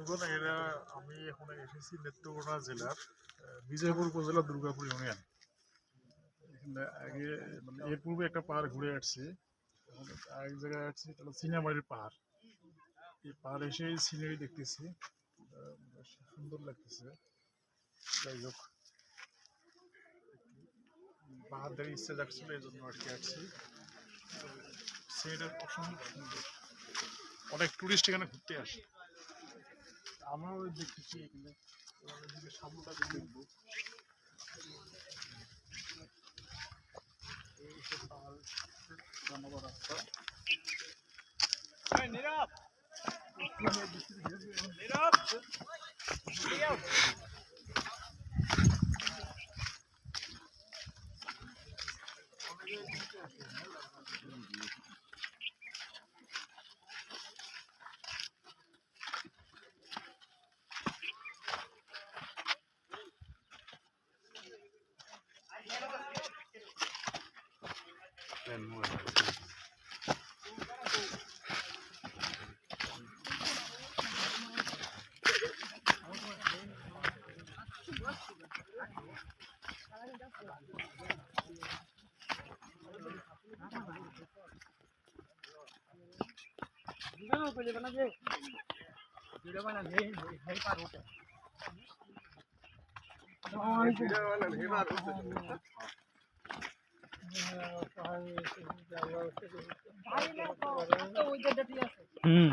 বন্ধুগণ এরা আমি এখন এসেছি নেত্রকোনা জেলার বিজয়পুর উপজেলা দুর্গাপুর ইউনিয়ন। এখানে আগে মানে এর পূর্বে একটা পাহাড় ঘুরে আসছি আরেক জায়গায় আসছি, এটা হলো সিনেমারির পাহাড়। এই পাহাড় এসে সিনারি দেখতেছি সুন্দর লাগতেছে। যাই হোক, পাহাড় দেখে ইচ্ছে যাচ্ছিল এই জন্য আর কি আসছি। সিনারিটা অসম্ভব সুন্দর। অনেক টুরিস্ট এখানে ঘুরতে আসে। আমরাও দেখতেছি এখানে वीडियो बना दे वीडियो बना दे है पार होते वीडियो बना दे पार होते হুম।